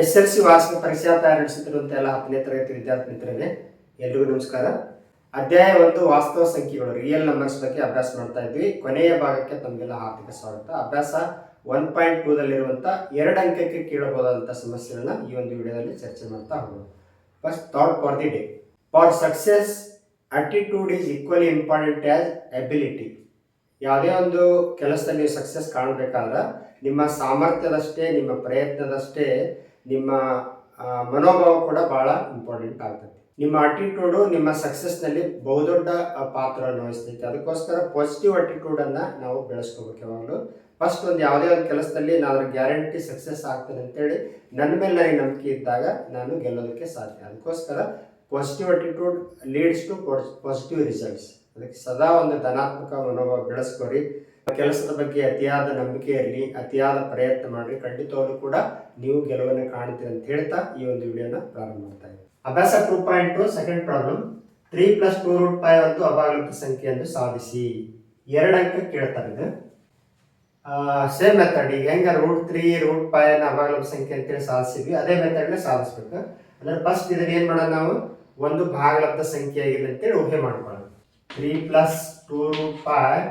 S L C ವಾರ್ಷಿಕ ಪರೀಕ್ಷಾ ತಯಾರಿ ನಡೆಸುತ್ತಿರುವಂಥ ಎಲ್ಲ ಹತ್ತನೇ ತರಗತಿ ವಿದ್ಯಾರ್ಥಿ ಮಿತ್ರರಿಗೆ ಎಲ್ರಿಗೂ ನಮಸ್ಕಾರ. ಅಧ್ಯಾಯ ಒಂದು, ವಾಸ್ತವ ಸಂಖ್ಯೆಗಳು ರಿಯಲ್ ನಂಬರ್ಸ್ ಬಗ್ಗೆ ಅಭ್ಯಾಸ ಮಾಡ್ತಾ ಇದ್ವಿ. ಕೊನೆಯ ಭಾಗಕ್ಕೆ ತಮಗೆಲ್ಲ ಹಾರ್ದಿಕ ಸ್ವಾಗತ. ಅಭ್ಯಾಸ ಒನ್ ಪಾಯಿಂಟ್ ಟೂದಲ್ಲಿರುವಂಥ ಎರಡು ಅಂಕಕ್ಕೆ ಕೇಳಬಹುದಾದಂಥ ಸಮಸ್ಯೆಗಳನ್ನ ಈ ಒಂದು ವಿಡಿಯೋದಲ್ಲಿ ಚರ್ಚೆ ಮಾಡ್ತಾ ಹೋಗೋಣ. First thought for the day for success attitude is equally important as ability ಯಾವುದೇ ಒಂದು ಕೆಲಸದಲ್ಲಿ ಸಕ್ಸಸ್ ಕಾಣಬೇಕಾದ್ರೆ ನಿಮ್ಮ ಸಾಮರ್ಥ್ಯದಷ್ಟೇ, ನಿಮ್ಮ ಪ್ರಯತ್ನದಷ್ಟೇ ನಿಮ್ಮ ಮನೋಭಾವ ಕೂಡ ಬಹಳ ಇಂಪಾರ್ಟೆಂಟ್ ಆಗ್ತದೆ. ನಿಮ್ಮ ಅಟಿಟ್ಯೂಡು ನಿಮ್ಮ ಸಕ್ಸಸ್ನಲ್ಲಿ ಬಹುದೊಡ್ಡ ಪಾತ್ರವನ್ನು ವಹಿಸ್ತೈತೆ. ಅದಕ್ಕೋಸ್ಕರ ಪಾಸಿಟಿವ್ ಆಟಿಟ್ಯೂಡನ್ನು ನಾವು ಬೆಳೆಸ್ಕೋಬೇಕು ಯಾವಾಗಲೂ. ಫಸ್ಟ್ ಒಂದು ಯಾವುದೇ ಒಂದು ಕೆಲಸದಲ್ಲಿ ನಾನು ಗ್ಯಾರಂಟಿ ಸಕ್ಸಸ್ ಆಗ್ತದೆ ಅಂತೇಳಿ ನನ್ನ ಮೇಲೆ ನನಗೆ ನಂಬಿಕೆ ಇದ್ದಾಗ ನಾನು ಗೆಲ್ಲೋದಕ್ಕೆ ಸಾಧ್ಯ. ಅದಕ್ಕೋಸ್ಕರ positive attitude leads to positive results ಅದಕ್ಕೆ ಸದಾ ಒಂದು ಧನಾತ್ಮಕ ಮನೋಭಾವ ಬೆಳೆಸ್ಕೊರಿ. ಕೆಲಸದ ಬಗ್ಗೆ ಅತಿಯಾದ ನಂಬಿಕೆ ಇರಲಿ, ಅತಿಯಾದ ಪ್ರಯತ್ನ ಮಾಡಿ ಖಂಡಿತವಾಗ್ಲೂ ಕೂಡ ನೀವು ಗೆಲುವನ್ನು ಕಾಣ್ತೀರಿ ಅಂತ ಹೇಳ್ತಾ ಈ ಒಂದು ವಿಡಿಯೋನ ಪ್ರಾರಂಭ ಮಾಡ್ತಾ ಇದ್ದೀನಿ. ಅಭ್ಯಾಸ two point two second problem three plus two root five ಒಂದು ಸಂಖ್ಯೆ ಎಂದು ಸಾಧಿಸಿ. ಎರಡು ಅಂಕ ಕೇಳ್ತಾರೆ ಇದು. ಸೇಮ್ ಮೆಥಡ್ ಈಗ ಹೆಂಗ ರೂಟ್ ತ್ರೀ ರೂಟ್ ಫೈವ್ ಅನ್ನ ಸಂಖ್ಯೆ ಅಂತೇಳಿ ಸಾಧಿಸಿದ್ವಿ, ಅದೇ ಮೆಥಡ್ನ ಸಾಧಿಸ್ಬೇಕು. ಅಂದ್ರೆ ಫಸ್ಟ್ ಇದನ್ನ ಏನು ಮಾಡೋಣ ನಾವು? ಒಂದು ಭಾಗಲಬ್ಧ ಸಂಖ್ಯೆ ಆಗಿದೆ ಅಂತೇಳಿ ಊಹೆ ಮಾಡ್ಕೊಳ್ಳೋಣ. Three plus two root five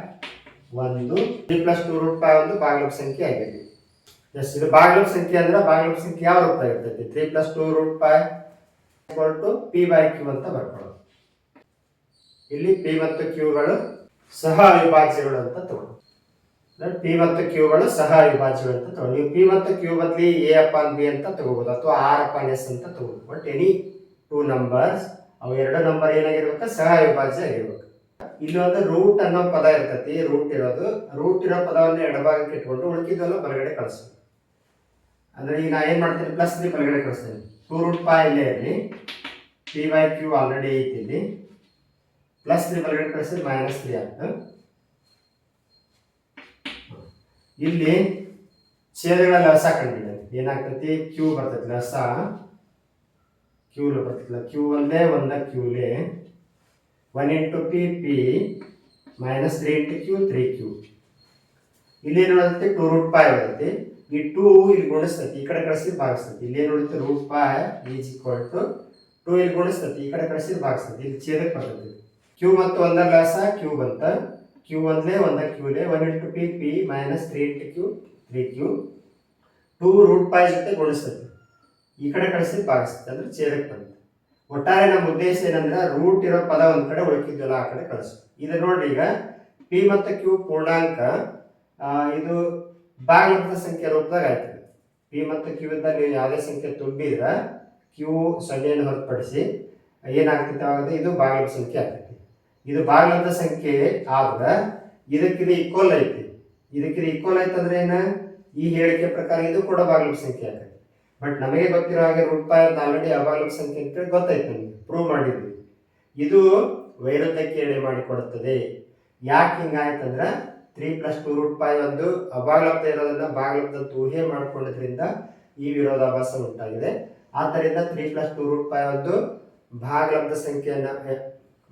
ಒಂದು three plus two root five ಒಂದು ಭಾಗಲಬ್ಧ ಸಂಖ್ಯೆ ಆಗಿದೆ. ಎಸ್ ಇದು ಭಾಗಲಬ್ಧ ಸಂಖ್ಯೆ ಅಂದ್ರೆ ಭಾಗಲಬ್ಧ ಸಂಖ್ಯೆ ಯಾವ ರೂಪ ಇರ್ತೈತಿ? Three plus two root five to p by q ಅಂತ ಬರ್ಕೊಳ್ಳೋದು. ಇಲ್ಲಿ ಪಿ ಮತ್ತು ಕ್ಯೂಗಳು ಸಹ ಅವಿಭಾಜ್ಯಗಳು ಅಂತ ತಗೊಳ್ಳಿ ಪಿ ಮತ್ತು ಕ್ಯೂಗಳು ಸಹ ಅವಿಭಾಜ್ಯಗಳು ಅಂತ ತಗೊಳ್ಳಿ ನೀವು ಪಿ ಮತ್ತು ಕ್ಯೂ ಬದಲಿ ಎ ಅಪಾನ್ ಬಿ ಅಂತ ತಗೋಬಹುದು ಅಥವಾ ಆರ್ ಅಪಾನ್ ಎಸ್ ಅಂತ ತಗೋಬಹುದು ಬಟ್ ಎನಿ ಟೂ ನಂಬರ್ಸ್ ಅವು ಎರಡು ನಂಬರ್ ಏನಾಗಿರ್ಬೇಕು? ಸಹ ಅವಿಭಾಜ್ಯ ಆಗಿರ್ಬೇಕು. ಇಲ್ಲಿ ಒಂದು ರೂಟ್ ಅನ್ನೋ ಪದ ಇರ್ತೈತಿ ರೂಟ್ ಇರೋದು. ರೂಟ್ ಇರೋ ಪದವನ್ನು ಎಡಭಾಗಕ್ಕೆ ಇಟ್ಕೊಂಡು ಉಳಿಕಿದ್ದೆಲ್ಲ ಬಲಗಡೆ ಕಳಿಸ್ತೀನಿ ಅಂದ್ರೆ ಈಗ ನಾ ಏನು ಮಾಡ್ತೀನಿ? ಪ್ಲಸ್ ನೀವು ಬಲಗಡೆ ಕಳಿಸ್ತೀನಿ. ಟೂ ರೂಟ್ ಪಾ ಇಲ್ಲೇ ಇರಲಿ. ಪಿ ಬೈ ಕ್ಯೂ ಆಲ್ರೆಡಿ ಐತಿ ಇಲ್ಲಿ. ಪ್ಲಸ್ ನೀವು ಬಲಗಡೆ ಕಳಿಸಿದ್ರೆ ಮೈನಸ್ ತ್ರೀ ಆಗ್ತದೆ ಇಲ್ಲಿ ಛೇದಗಳ ಲಸ ಕಂಡಿದೆ. ಏನಾಗ್ತೈತಿ? ಕ್ಯೂ ಬರ್ತೈತಿ ಲಸ ಕ್ಯೂ ಬರ್ತೈತಿಲ್ಲ ಕ್ಯೂ ಒಂದೇ ಒಂದ ಕ್ಯೂಲೆ one into p p minus three into q three q ಇಲ್ಲಿ ಏನು ಉಳಿದೈತಿ ಟೂ ರೂಟ್ ಪಾಯ್ ಬರ್ತೈತಿ. ಈ ಟೂ ಇಲ್ಲಿ ಗುಣಿಸ್ತೈತಿ, ಈ ಕಡೆ ಕಳಿಸಿ ಇಲ್ಲಿ ಏನು ಉಳಿತು root pi is equal to two ಇಲ್ಲಿ ಗುಣಿಸ್ತೈತಿ, ಈ ಕಡೆ ಕಳಿಸಿ ಭಾಗಿಸ್ತೈತಿ ಇಲ್ಲಿ ಛೇದಕ್ಕೆ ಬರ್ತೈತಿ ಕ್ಯೂ ಮತ್ತು ಒಂದರ ಲಾಸ ಕ್ಯೂ ಬಂತ. ಕ್ಯೂ ಒಂದೇ ಒಂದ ಕ್ಯೂಲೇ one into p p minus three into q three q two root pi ಜೊತೆ ಗುಣಿಸ್ತತಿ. ಈ ಕಡೆ ಕಳಿಸಿ ಭಾಗಿಸ್ತೈತಿ ಅಂದ್ರೆ ಛೇದಕ್ಕೆ ಬಂತು ಒಟ್ಟಾರೆ ನಮ್ಮ ಉದ್ದೇಶ ಏನಂದ್ರೆ ರೂಟ್ ಇರೋ ಪದ ಒಂದ್ ಕಡೆ ಉಳಿಕಿದ್ದಲ್ಲ ಆ ಕಡೆ ಕಳಿಸು. ಇದು ನೋಡ್ರಿ ಈಗ ಪಿ ಮತ್ತು ಕ್ಯೂ ಪೂರ್ಣಾಂಕ ಇದು ಭಾಗಲಬ್ಧ ಸಂಖ್ಯೆ ರೂಪದಾಗ ಆಯ್ತದೆ. ಪಿ ಮತ್ತು ಕ್ಯೂ ಇದ್ದಾಗ ನೀವು ಯಾವುದೇ ಸಂಖ್ಯೆ ತುಂಬಿದ್ರೆ ಕ್ಯೂ ಸೊನ್ನೆಯನ್ನು ಹೊರತುಪಡಿಸಿ ಏನಾಗ್ತಿತ್ತು ಆಗುತ್ತೆ ಇದು ಭಾಗಲಬ್ಧ ಸಂಖ್ಯೆ ಆಗ್ತೈತಿ. ಇದು ಭಾಗಲಬ್ಧ ಸಂಖ್ಯೆ ಆದ್ರೆ ಇದಕ್ಕಿದು ಈಕ್ವಲ್ ಐತಿ. ಇದಕ್ಕಿದು ಈಕ್ವಲ್ ಐತಂದ್ರೆ ಏನ? ಈ ಹೇಳಿಕೆ ಪ್ರಕಾರ ಇದು ಕೂಡ ಭಾಗಲಬ್ಧ ಸಂಖ್ಯೆ ಆಗ್ತೈತಿ. ಬಟ್ ನಮಗೆ ಗೊತ್ತಿರೋ ಹಾಗೆ ರೂಪಾಯಿ ಅಂತ ಆಲ್ರೆಡಿ ಸಂಖ್ಯೆ ಅಂತ ಗೊತ್ತಾಯ್ತು ನಮಗೆ. ಪ್ರೂವ್ ಮಾಡಿದ್ವಿ. ಇದು ವೈರುಧ್ಯಕ್ಕೆ ಎಡೆ ಮಾಡಿಕೊಡುತ್ತದೆ. ಯಾಕೆ ಹಿಂಗಾಯ್ತಂದ್ರೆ three plus two root five ಒಂದು ಅಭಾಗಲಬ್ಧ ಇರೋದನ್ನ ಭಾಗಲಬ್ಧ ಅಂತ ಊಹೆ ಮಾಡಿಕೊಂಡಿದ್ರಿಂದ ಈ ವಿರೋಧಾಭಾಸ ಉಂಟಾಗಿದೆ. ಆದ್ದರಿಂದ three plus two root five ಒಂದು ಭಾಗಲಬ್ಧ ಸಂಖ್ಯೆಯನ್ನು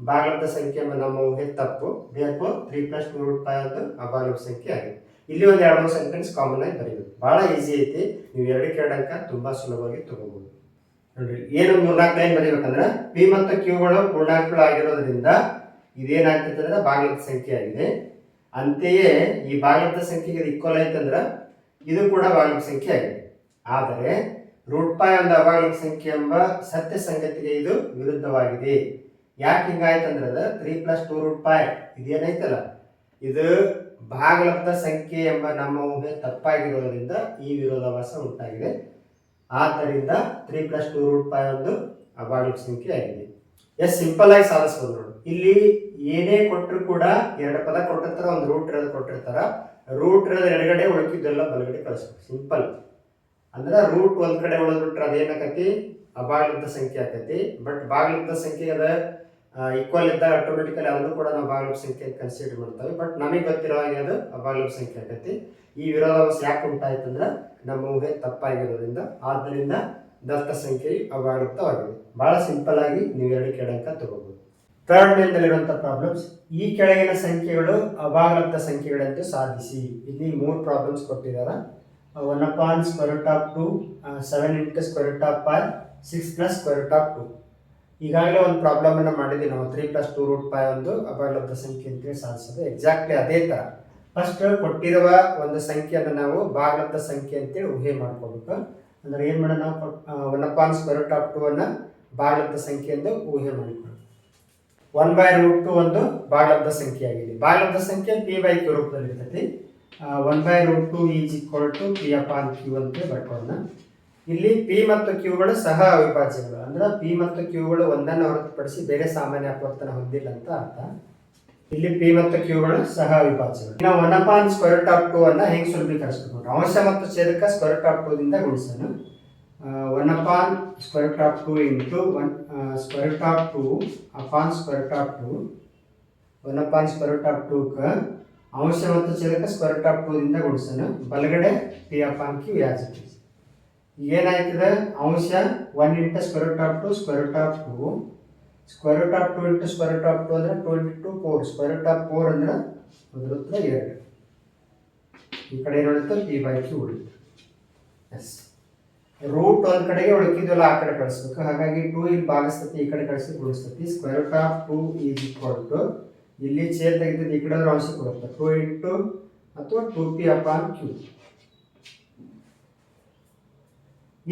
ಭಾಗಲಬ್ಧ ಸಂಖ್ಯೆ ನಮ್ಮ ಊಹೆ ತಪ್ಪು. ಬೇಕು three plus two root pi ಒಂದು ಅಭಾಗಲಬ್ಧ ಸಂಖ್ಯೆ ಆಗಿದೆ. ಇಲ್ಲಿ ಒಂದು ಎರಡು ಮೂರು ಸೆಂಟೆನ್ಸ್ ಕಾಮನ್ ಆಗಿ ಬರೀಬೇಕು. ಬಹಳ ಈಸಿ ಐತಿ. ನೀವು ಎರಡು ಅಂಕ ತುಂಬಾ ಸುಲಭವಾಗಿ ತಗೋಬಹುದು ನೋಡ್ರಿ, ಏನು ಮೂರ್ನಾಲ್ಕು ಲೈನ್ ಬರೀಬೇಕಂದ್ರೆ ಪಿ ಮತ್ತು ಕ್ಯೂಗಳು ಪೂರ್ಣಾಂಕಗಳು ಆಗಿರೋದ್ರಿಂದ ಇದೇನಾಗ್ತೈತೆ ಅಂದ್ರೆ ಬಾಗಿಲದ ಸಂಖ್ಯೆ ಆಗಿದೆ. ಅಂತೆಯೇ ಈ ಬಾಗಿಲದ ಸಂಖ್ಯೆಗೆ ಇಕ್ವಲ್ ಐತಂದ್ರೆ ಇದು ಕೂಡ ಭಾಗಲಬ್ಧ ಸಂಖ್ಯೆ ಆಗಿದೆ. ಆದರೆ ರೂಟ್ ಪಾಯ್ ಒಂದು ಅಭಾಗಲಬ್ಧ ಸಂಖ್ಯೆ ಎಂಬ ಸತ್ಯ ಸಂಗತಿಗೆ ಇದು ವಿರುದ್ಧವಾಗಿದೆ. ಯಾಕೆ ಹಿಂಗಾಯ್ತಂದ್ರೆ three plus two root pi ಇದೇನೈತಲ್ಲ? ಇದು ಭಾಗಲಬ್ಧ ಸಂಖ್ಯೆ ಎಂಬ ನಮ್ಮ ಊಹೆ ತಪ್ಪಾಗಿರೋದ್ರಿಂದ ಈ ವಿರೋಧಾಭಾಸ ಉಂಟಾಗಿದೆ. ಆದ್ದರಿಂದ three plus two root five ಒಂದು ಅಭಾಗಲಬ್ಧ ಸಂಖ್ಯೆ ಆಗಿದೆ. ಎಸ್, ಸಿಂಪಲ್ ಆಗಿ ಸಾಧಿಸ್ಬೋದು ನೋಡಿ. ಇಲ್ಲಿ ಏನೇ ಕೊಟ್ಟರು ಕೂಡ ಎರಡು ಪದ ಕೊಟ್ಟಿರ್ತಾರ, ಒಂದು ರೂಟ್ ಇರೋದು ಕೊಟ್ಟಿರ್ತಾರ, ರೂಟ್ ಇರೋದು ಎಡಗಡೆ ಉಳಕಿದ್ದೆಲ್ಲ ಬಲಗಡೆ ಕಳಿಸ್ಬೇಕು. ಸಿಂಪಲ್. ಅಂದ್ರೆ ರೂಟ್ ಒಂದ್ ಕಡೆ ಉಳಿದ್ಬಿಟ್ರೆ ಅದೇನಾಕತಿ? ಅಭಾಗಲಬ್ಧ ಸಂಖ್ಯೆ ಆಕತಿ. ಬಟ್ ಭಾಗಲಬ್ಧ ಸಂಖ್ಯೆ ಅದ. ಈಕ್ವಲ್ ಇದ್ದಾಗ ಆಟೋಮೆಟಿಕಲಿ ಅದನ್ನು ಕೂಡ ನಾವು ಅಭಾಗಲಭ ಸಂಖ್ಯೆ ಕನ್ಸಿಡರ್ ಮಾಡ್ತೇವೆ. ಬಟ್ ನಮಗೆ ಗೊತ್ತಿರೋ ಹಾಗೆ ಅದು ಅಭಾಗಲಭ ಸಂಖ್ಯೆ ಆಗತ್ತೆ. ಈ ವಿರೋಧಾಭಾಸ ಯಾಕೆ ಉಂಟಾಯ್ತಂದ್ರೆ ನಮ್ಮ ಊಹೆ ತಪ್ಪಾಗಿರೋದ್ರಿಂದ. ಆದ್ದರಿಂದ ದತ್ತ ಸಂಖ್ಯೆಯು ಅಭಾಗಲುಪ್ತವಾಗಿದೆ ಬಹಳ ಸಿಂಪಲ್ ಆಗಿ ನೀವು ಎರಡು ಅಂಕ ತಗೋಬಹುದು ಥರ್ಡ್ ಮೇಲ್ನಲ್ಲಿರುವಂಥ ಪ್ರಾಬ್ಲಮ್ಸ್ ಈ ಕೆಳಗಿನ ಸಂಖ್ಯೆಗಳು ಅಭಾಗಲಬ್ಧ ಸಂಖ್ಯೆಗಳಂತೆ ಸಾಧಿಸಿ. ಇಲ್ಲಿ ಮೂರು ಪ್ರಾಬ್ಲಮ್ಸ್ ಕೊಟ್ಟಿದ್ದಾರೆ one upon square root of two seven into square root of five six plus square of two ಈಗಾಗಲೇ ಒಂದು ಪ್ರಾಬ್ಲಮನ್ನು ಮಾಡಿದ್ದೀವಿ ನಾವು. Three plus two root five ಒಂದು ಅಪಲಬ್ಧ ಸಂಖ್ಯೆ ಅಂತೇಳಿ ಸಾಧಿಸೋದು. ಎಕ್ಸಾಕ್ಟ್ಲಿ ಅದೇ ಥರ ಫಸ್ಟ್ ಕೊಟ್ಟಿರುವ ಒಂದು ಸಂಖ್ಯೆಯನ್ನು ನಾವು ಭಾಗಲಬ್ಧ ಸಂಖ್ಯೆ ಅಂತೇಳಿ ಊಹೆ ಮಾಡ್ಕೋಬೇಕು. ಅಂದ್ರೆ ಏನು ಮಾಡೋಣ ನಾವು one upon square root of two ಅನ್ನು ಭಾಗಲಬ್ಧ ಸಂಖ್ಯೆ ಎಂದು ಊಹೆ ಮಾಡಿಕೊಳ್ಳಿ ಒನ್ ಬೈ ರೂಟ್ ಟು ಒಂದು ಭಾಗಲಬ್ಧ ಸಂಖ್ಯೆ ಆಗಿದೆ. ಭಾಗಲಬ್ಧ ಸಂಖ್ಯೆ ಪಿ ಬೈ ಕ್ಯೂ ರೂಪದಲ್ಲಿ ಇರ್ತೈತಿ one by root two is equal to p upon q ಅಂತ ಬರ್ಕೊಳ್ಳೋಣ. ಇಲ್ಲಿ ಪಿ ಮತ್ತು ಕ್ಯೂಗಳು ಸಹ ಅವಿಭಾಜ್ಯಗಳು. ಅಂದ್ರೆ ಪಿ ಮತ್ತು ಕ್ಯೂಗಳು ಒಂದನ್ನು ಹೊರತುಪಡಿಸಿ ಬೇರೆ ಸಾಮಾನ್ಯ ಅಪವರ್ತನ ಹೊಂದಿಲ್ಲ ಅಂತ ಅರ್ಥ. ಇಲ್ಲಿ ಪಿ ಮತ್ತು ಕ್ಯೂಗಳು ಸಹ ಅವಿಭಾಜ್ಯಗಳು. ನಾವು one upon square top two ಅನ್ನ ಹೆಂಗೆ ಸುಲಭೀಕರಿಸ್ಬೇಕು? ಅಂಶ ಮತ್ತು ಛೇದಕ ಸ್ಕ್ವೇರ್ ಟಾಪ್ ಟು ದಿಂದ ಗುಣಿಸೋಣ. One upon square top two into one square of two upon square top two one upon square of two ಅಂಶ ಮತ್ತು ಛೇದಕ ಸ್ಕ್ವೇರ್ ಟಾಪ್ ಟು ದಿಂದ ಗುಣಿಸೋಣ. ಬಲಗಡೆ ಪಿ ಅಪಾನ್ ಕ್ಯೂ ಯಾಜ್ ಏನಾಯ್ತದೆ? ಅಂಶ one into square root of two square root of two square root of two into square root of two ಅಂದ್ರೆ two into two four square root of four ಅಂದ್ರೆ ಅದ್ರ ಉತ್ತರ ಎರಡು. ಈ ಕಡೆ ಏನು ಉಳಿತು ಪಿ ಬೈ ಕ್ಯೂ ಉಳಿತು ಎಸ್ ರೂಟ್ ಒಂದು ಕಡೆಗೆ ಉಳಿಕಿದ್ವಲ್ಲ ಆ ಕಡೆ ಕಳಿಸ್ಬೇಕು. ಹಾಗಾಗಿ ಟೂ ಇಲ್ಲಿ ಭಾಗಿಸ್ತತಿ ಈ ಕಡೆ ಕಳಿಸಿ ಗುಣಿಸ್ತತಿ. Square root of two is equal to ಇಲ್ಲಿ ಚೇರ್ ತೆಗೆದಿದ್ದು ಈ ಕಡೆ ಅಂದ್ರೆ ಅಂಶ ಕೊಡುತ್ತೆ. ಟು ಇಂಟು ಅಥವಾ ಟು ಪಿ ಅಪಾನ್ ಕ್ಯೂ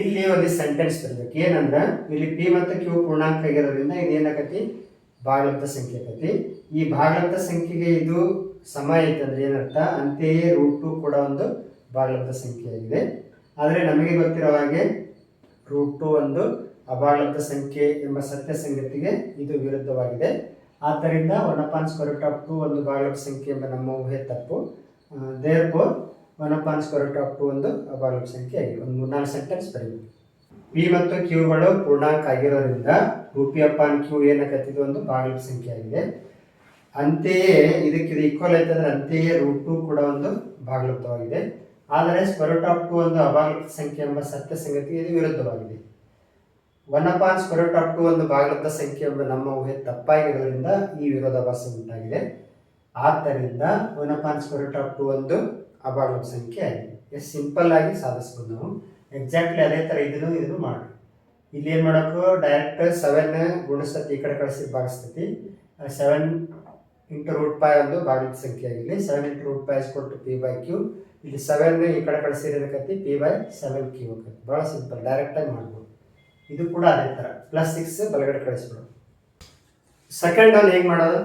ಇಲ್ಲಿ ಒಂದು ಸೆಂಟೆನ್ಸ್ ಬರಬೇಕು. ಏನಂದ್ರೆ? ಇಲ್ಲಿ ಪಿ ಮತ್ತು ಕ್ಯೂ ಪೂರ್ಣಾಂಕ ಆಗಿರೋದ್ರಿಂದ ಇದೇನಾಗತಿ ಭಾಗಲಬ್ಧ ಸಂಖ್ಯೆ ಆಕತಿ. ಈ ಭಾಗಲಬ್ಧ ಸಂಖ್ಯೆಗೆ ಇದು ಸಮ ಐತಂದ್ರೆ ಏನರ್ಥ? ಅಂತೆಯೇ ರೂಟ್ ಟು ಕೂಡ ಒಂದು ಭಾಗಲಬ್ಧ ಸಂಖ್ಯೆ ಆಗಿದೆ. ಆದರೆ ನಮಗೆ ಗೊತ್ತಿರೋ ಹಾಗೆ ರೂಟ್ ಟು ಒಂದು ಅಭಾಗಲಬ್ಧ ಸಂಖ್ಯೆ ಎಂಬ ಸತ್ಯ ಸಂಗತಿಗೆ ಇದು ವಿರುದ್ಧವಾಗಿದೆ. ಆದ್ದರಿಂದ one upon square of two ಒಂದು ಭಾಗಲಬ್ಧ ಸಂಖ್ಯೆ ಎಂಬ ನಮ್ಮ ಊಹೆ ತಪ್ಪು. There one upon square of two ಒಂದು ಅಭಾಗಲಬ್ಧ ಸಂಖ್ಯೆ ಆಗಿದೆ. ಒಂದು ಮೂರ್ನಾಲ್ಕು ಸೆಂಟೆನ್ಸ್ ಬರೀಬೇಕು. ಪಿ ಮತ್ತು ಕ್ಯೂಗಳು ಪೂರ್ಣಾಂಕ ಆಗಿರೋದ್ರಿಂದ ಟು ಪಿ ಅಪಾನ್ ಕ್ಯೂ ಏನಕ್ಕತ್ತಿದ್ದು ಒಂದು ಭಾಗಲಬ್ಧ ಸಂಖ್ಯೆ ಆಗಿದೆ. ಅಂತೆಯೇ ಇದಕ್ಕೆ ಇದು ಈಕ್ವಲ್ ಆಯ್ತಂದ್ರೆ ಅಂತೆಯೇ ರೂಟ್ ಟು ಕೂಡ ಒಂದು ಭಾಗಲಬ್ಧವಾಗಿದೆ ಆದರೆ ಸ್ಕ್ವೇರ್ ಆಫ್ ಟು ಒಂದು ಅಭಾಗಲಬ್ಧ ಸಂಖ್ಯೆ ಎಂಬ ಸತ್ಯ ಸಂಗತಿಗೆ ಇದು ವಿರುದ್ಧವಾಗಿದೆ. One upon square of two ಒಂದು ಭಾಗಲಬ್ಧ ಸಂಖ್ಯೆ ಎಂಬ ನಮ್ಮ ಊಹೆ ತಪ್ಪಾಗಿರೋದ್ರಿಂದ ಈ ವಿರೋಧಾಭಾಸ ಉಂಟಾಗಿದೆ. ಆದ್ದರಿಂದ one upon square of two ಒಂದು ಅಭಾಗಲಬ್ಧ ಸಂಖ್ಯೆ ಎಷ್ಟು ಸಿಂಪಲ್ ಆಗಿ ಸಾಧಿಸ್ಬೋದು ನಾವು ಎಕ್ಸಾಕ್ಟ್ಲಿ ಅದೇ ಥರ ಇದನ್ನು ಇದನ್ನು ಮಾಡಿ ಇಲ್ಲಿ ಏನು ಮಾಡೋಕ್ಕೂ ಡೈರೆಕ್ಟ್ ಸೆವೆನ್ ಗುಣಿಸ್ತತಿ ಈ ಕಡೆ ಕಳಿಸಿ ಭಾಗಿಸ್ತತಿ ಸೆವೆನ್ ಇಂಟು ರೂಟ್ ಪೈ ಒಂದು ಭಾಗದ ಸಂಖ್ಯೆ ಆಗಿರಲಿ. ಸೆವೆನ್ ಇಂಟು ರೂಟ್ ಪೈ ಕೊಟ್ಟು ಪಿ ಬೈ ಕ್ಯೂ ಇಲ್ಲಿ ಸೆವೆನ್ ಈ ಕಡೆ ಕಳಿಸಿರೋದಕ್ಕತಿ ಪಿ ಬೈ ಸೆವೆನ್ ಕ್ಯೂ ಆಕತಿ ಭಾಳ ಸಿಂಪಲ್ ಡೈರೆಕ್ಟಾಗಿ ಮಾಡ್ಬೋದು. ಇದು ಕೂಡ ಅದೇ ಥರ ಪ್ಲಸ್ ಸಿಕ್ಸ್ ಬಲಗಡೆ ಕಳಿಸ್ಬಿಡೋದು ಸೆಕೆಂಡ್ ಅಲ್ಲಿ ಹೇಗೆ ಮಾಡೋದು?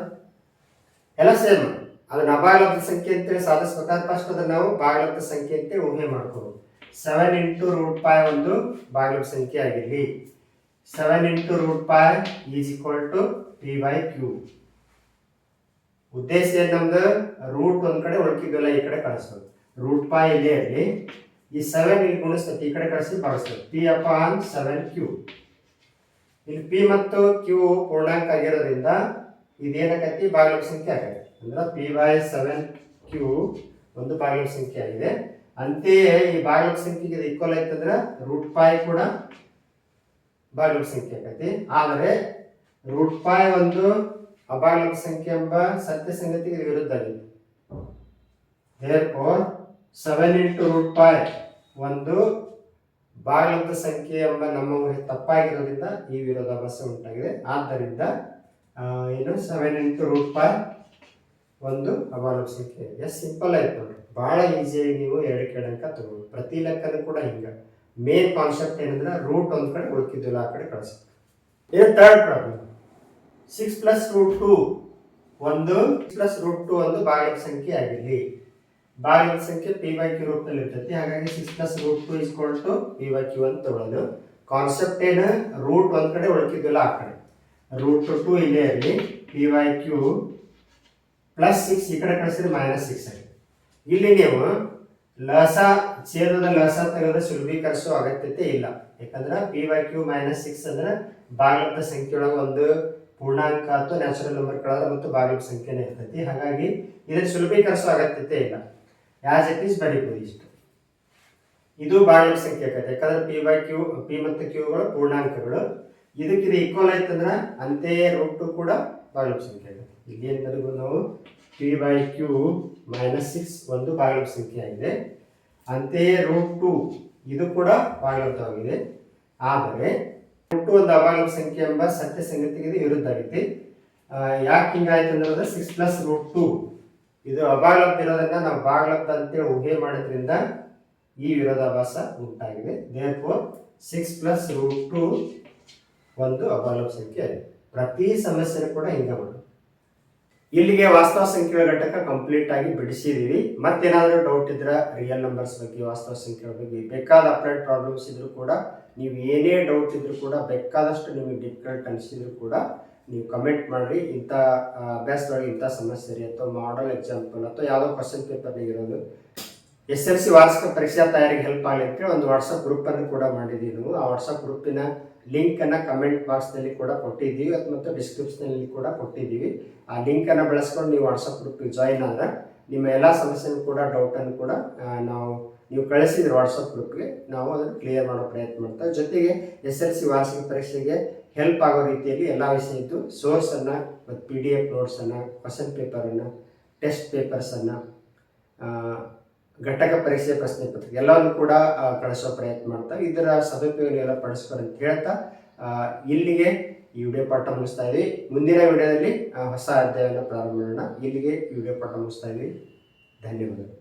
ಎಲ್ಲ ಸೇಮ್ ಅದನ್ನ ಅಬಾಲಬ್ಧ ಸಂಖ್ಯೆ ಅಂತೇಳಿ ಸಾಧಿಸ್ಬೇಕಾದ್ರೆ ಫಸ್ಟ್ ಅದನ್ನ ನಾವು ಭಾಗಲಬ್ಧ ಸಂಖ್ಯೆ ಅಂತ ಊಹೆ ಮಾಡ್ಕೋಬೇಕು ಸೆವೆನ್ ಇಂಟು ರೂಟ್ ಪಾಯ್ ಒಂದು ಭಾಗಲಬ್ಧ ಸಂಖ್ಯೆ ಆಗಿರಲಿ. Seven into root pi is equal to p by q ಉದ್ದೇಶ ಏನು ನಮ್ದು? ರೂಟ್ ಒಂದ್ ಕಡೆ ಉಳ್ಕಿದ್ವಲ್ಲ ಈ ಕಡೆ ಕಳಿಸ್ಬೇಕು. ರೂಟ್ ಪಾಯ್ ಇಲ್ಲೇ ಇರಲಿ. ಈ ಸೆವೆನ್ ಇಲ್ಲಿ ಗುಣಿಸ್ತೈತಿ ಈ ಕಡೆ ಕಳಿಸಿ ಭಾಗಿಸ್ಬೇಕು ಪಿ ಅಪಾನ್ ಸೆವೆನ್ ಕ್ಯೂ ಇಲ್ಲಿ ಪಿ ಮತ್ತು ಕ್ಯೂ ಪೂರ್ಣಾಂಕ ಆಗಿರೋದ್ರಿಂದ ಇದೇನಕತಿ ಭಾಗಲಬ್ಧ ಸಂಖ್ಯೆ ಆಗತ್ತೆ. ಅಂದ್ರೆ ಪಿ ಬೈ ಸೆವೆನ್ ಕ್ಯೂ ಒಂದು ಬಾಗಿಲು ಸಂಖ್ಯೆ ಆಗಿದೆ. ಅಂತೆಯೇ ಈ ಬಾಗಿಲು ಸಂಖ್ಯೆಗೆ ಈಕ್ವಲ್ ಆಯ್ತಂದ್ರೆ ರೂಟ್ ಪಾಯ್ ಕೂಡ ಬಾಗಿಲು ಸಂಖ್ಯೆ ಆಗೈತಿ ಆದರೆ ರೂಟ್ ಪಾಯ್ ಒಂದು ಅಭಾಗಲಬ್ಧ ಸಂಖ್ಯೆ ಎಂಬ ಸತ್ಯ ಸಂಗತಿಗೆ ವಿರುದ್ಧ ಆಗಿದೆ. Therefore seven into root pi ಒಂದು ಬಾಗಿಲು ಸಂಖ್ಯೆ ಎಂಬ ನಮ್ಮ ಊಹೆ ತಪ್ಪಾಗಿರೋದ್ರಿಂದ ಈ ವಿರೋಧಾಭಾಸ ಉಂಟಾಗಿದೆ. ಆದ್ದರಿಂದ ಏನು ಸೆವೆನ್ ಇಂಟು ರೂಟ್ ಪಾಯ್ ಒಂದು ಸಂಖ್ಯೆ. ಎಷ್ಟು ಸಿಂಪಲ್ ಆಯ್ತು. ನೋಡ್ರಿ ಭಾಳ ಈಸಿಯಾಗಿ ನೀವು ಎರಡು ಕಡೆ ಅಂಕ ತಗೋಬೋದು ಪ್ರತಿ ಲೆಕ್ಕದ ಕೂಡ ಹಿಂಗೆ. ಮೇನ್ ಕಾನ್ಸೆಪ್ಟ್ ಏನಂದ್ರೆ ರೂಟ್ ಒಂದು ಕಡೆ ಉಳ್ಕಿದ್ದಿಲ್ಲ ಆ ಕಡೆ ಕಳಿಸ್ಬೇಕು ಇದು third problem six plus root two ಒಂದು. ಪ್ಲಸ್ ರೂಟ್ ಟು ಒಂದು ಬಾಗಿಲ ಸಂಖ್ಯೆ ಆಗಿರಲಿ. ಬಾಗಿಲ ಸಂಖ್ಯೆ ಪಿ ವೈ ಕ್ಯೂ ರೂಪದಲ್ಲಿ ಇರ್ತೈತಿ. ಹಾಗಾಗಿ six plus root two is equal to p by q ಅಂತ ತಗೊಳ್ಳೋದು. ಕಾನ್ಸೆಪ್ಟ್ ಏನು? ರೂಟ್ ಒಂದು ಕಡೆ ಉಳ್ಕಿದ್ದಿಲ್ಲ ಆ ಕಡೆ. ರೂಟ್ ಟು ಟು ಇಲ್ಲೇ ಇರಲಿ. P by q plus six ಈ ಕಡೆ ಕಳಿಸಿದ್ರೆ ಮೈನಸ್ ಸಿಕ್ಸ್ ಆಗಿದೆ ಇಲ್ಲಿ ನೀವು ಲಸ ಛೇದದ ಲಸ ತೆಗೆದ್ರೆ ಸುಲಭೀಕರಿಸೋ ಅಗತ್ಯತೆ ಇಲ್ಲ. ಯಾಕಂದ್ರೆ p by q minus six ಅಂದ್ರೆ ಭಾಗಲಬ್ಧ ಸಂಖ್ಯೆ ಒಳಗೆ ಒಂದು ಪೂರ್ಣಾಂಕ ಅಥವಾ ನ್ಯಾಚುರಲ್ ನಂಬರ್ ಕಳೆದ್ರೆ ಮತ್ತು ಭಾಗಲಬ್ಧ ಸಂಖ್ಯೆನೇ ಇರ್ತೈತಿ. ಹಾಗಾಗಿ ಇದನ್ನು ಸುಲಭೀಕರಿಸೋ ಅಗತ್ಯತೆ ಇಲ್ಲ. ಯಾಸ್ ಇಟ್ ಈಸ್ ಬರೀಬೋದು ಇಷ್ಟು. ಇದು ಭಾಗಲಬ್ಧ ಸಂಖ್ಯೆ ಆಕೈತೆ. ಯಾಕಂದ್ರೆ ಪಿ ವೈ ಕ್ಯೂ ಪಿ ಮತ್ತು ಕ್ಯೂಗಳು ಪೂರ್ಣಾಂಕಗಳು. ಇದಕ್ಕೆ ಇದು ಈಕ್ವಲ್ ಆಯ್ತಂದ್ರೆ ಅಂತೆಯೇ ರೂಟ್ ಕೂಡ ಭಾಗಲಬ್ಧ ಸಂಖ್ಯೆ ಆಗುತ್ತೆ ಇಲ್ಲಿ ಏನು ನಾವು p by q minus six ಒಂದು ಭಾಗಲಬ್ಧ ಸಂಖ್ಯೆ ಆಗಿದೆ. ಅಂತೆಯೇ ರೂಟ್ ಟು ಇದು ಕೂಡ ಭಾಗಲಬ್ಧವಾಗಿದೆ. ಆದರೆ ರೂಟ್ ಟು ಒಂದು ಅಭಾಗಲಬ್ಧ ಸಂಖ್ಯೆ ಎಂಬ ಸತ್ಯ ಸಂಗತಿಗೆ ಇದು ವಿರುದ್ಧವಾಗಿದೆ. ಆ, ಯಾಕೆ ಹಿಂಗಾಯ್ತು ಅಂದ್ರೆ ಸಿಕ್ಸ್ ಪ್ಲಸ್ ರೂಟ್ ಟು ಇದು ಅಭಾಗಲಬ್ಧ ಇರೋದನ್ನ ನಾವು ಭಾಗಲಬ್ಧ ಅಂತೇಳಿ ಊಹೆ ಮಾಡೋದ್ರಿಂದ ಈ ವಿರೋಧಾಭಾಸ ಉಂಟಾಗಿದೆ. Therefore six plus root two ಒಂದು ಅಭಾಗಲಬ್ಧ ಸಂಖ್ಯೆ ಪ್ರತಿ ಸಮಸ್ಯೆ ಕೂಡ ಹಿಂಗೆ ಮಾಡೋದು ಇಲ್ಲಿಗೆ ವಾಸ್ತವ ಸಂಖ್ಯೆಗಳ ಘಟಕ ಕಂಪ್ಲೀಟ್ ಆಗಿ ಬಿಡಿಸಿದೀವಿ. ಮತ್ತೇನಾದರೂ ಡೌಟ್ ಇದ್ರೆ ರಿಯಲ್ ನಂಬರ್ಸ್ ಬಗ್ಗೆ, ವಾಸ್ತವ ಸಂಖ್ಯೆಗಳ ಬಗ್ಗೆ ಬೇಕಾದ ಅಪ್ರೇಟ್ ಪ್ರಾಬ್ಲಮ್ಸ್ ಇದ್ರೂ ಕೂಡ, ನೀವು ಏನೇ ಡೌಟ್ ಇದ್ರೂ ಕೂಡ, ಬೇಕಾದಷ್ಟು ನಿಮಗೆ ಡಿಫಿಕಲ್ಟ್ ಅನಿಸಿದ್ರು ಕೂಡ ನೀವು ಕಮೆಂಟ್ ಮಾಡಿರಿ. ಇಂಥ ಅಭ್ಯಾಸದೊಳಗೆ ಇಂಥ ಸಮಸ್ಯೆ ಅಥವಾ ಮಾಡಲ್ ಎಕ್ಸಾಂಪಲ್ ಅಥವಾ ಯಾವುದೋ ಕ್ವಶನ್ ಇರೋದು. ಎಸ್ ಎಲ್ ಸಿ ವಾರ್ಷಿಕ ಪರೀಕ್ಷಾ ತಯಾರಿಗೆ ಹೆಲ್ಪ್ ಆಗಲಿಕ್ಕೆ ಒಂದು ವಾಟ್ಸಪ್ ಗ್ರೂಪನ್ನು ಕೂಡ ಮಾಡಿದ್ದೀವಿ ನಾವು. ಆ ವಾಟ್ಸಪ್ ಗ್ರೂಪಿನ ಲಿಂಕನ್ನು ಕಮೆಂಟ್ ಬಾಕ್ಸ್ನಲ್ಲಿ ಕೂಡ ಕೊಟ್ಟಿದ್ದೀವಿ. ಅದು ಮತ್ತು ಡಿಸ್ಕ್ರಿಪ್ಷನಲ್ಲಿ ಕೂಡ ಕೊಟ್ಟಿದ್ದೀವಿ. ಆ ಲಿಂಕನ್ನು ಬಳಸ್ಕೊಂಡು ನೀವು ವಾಟ್ಸಪ್ ಗ್ರೂಪಿಗೆ ಜಾಯಿನ್ ಆದ್ರೆ ನಿಮ್ಮ ಎಲ್ಲ ಸಮಸ್ಯೆನೂ ಕೂಡ ಡೌಟನ್ನು ಕೂಡ ನಾವು, ನೀವು ಕಳಿಸಿದ್ರೆ ವಾಟ್ಸಪ್ ಗ್ರೂಪ್ಗೆ ನಾವು ಅದನ್ನು ಕ್ಲಿಯರ್ ಮಾಡೋ ಪ್ರಯತ್ನ ಮಾಡ್ತೇವೆ ಜೊತೆಗೆ ಎಸ್ ಎಲ್ ಸಿ ವಾರ್ಷಿಕ ಪರೀಕ್ಷೆಗೆ ಹೆಲ್ಪ್ ಆಗೋ ರೀತಿಯಲ್ಲಿ ಎಲ್ಲ ವಿಷಯದ್ದು ಸೋರ್ಸನ್ನು ಮತ್ತು ಪಿ ಡಿ ಎಫ್ ನೋಟ್ಸನ್ನು ಕ್ವಶನ್ ಪೇಪರನ್ನು ಟೆಸ್ಟ್ ಪೇಪರ್ಸನ್ನು ಘಟಕ ಪರೀಕ್ಷೆ ಪ್ರಶ್ನೆ ಪತ್ರಿಕೆ ಎಲ್ಲವನ್ನು ಕೂಡ ಕಳಿಸೋ ಪ್ರಯತ್ನ ಮಾಡ್ತಾರೆ ಇದರ ಸದುಪಯೋಗ ಎಲ್ಲ ಪಡಿಸ್ತಾರೆ ಅಂತ ಹೇಳ್ತಾ ಇಲ್ಲಿಗೆ ಈ ವಿಡಿಯೋ ಪಾಠ ಮುಗಿಸ್ತಾ ಇದ್ವಿ. ಮುಂದಿನ ವಿಡಿಯೋದಲ್ಲಿ ಹೊಸ ಅಧ್ಯಾಯವನ್ನು ಪ್ರಾರಂಭ ಮಾಡೋಣ. ಇಲ್ಲಿಗೆ ಈ ವಿಡಿಯೋ ಪಾಠ ಮುಗಿಸ್ತಾ ಇದ್ವಿ. ಧನ್ಯವಾದಗಳು.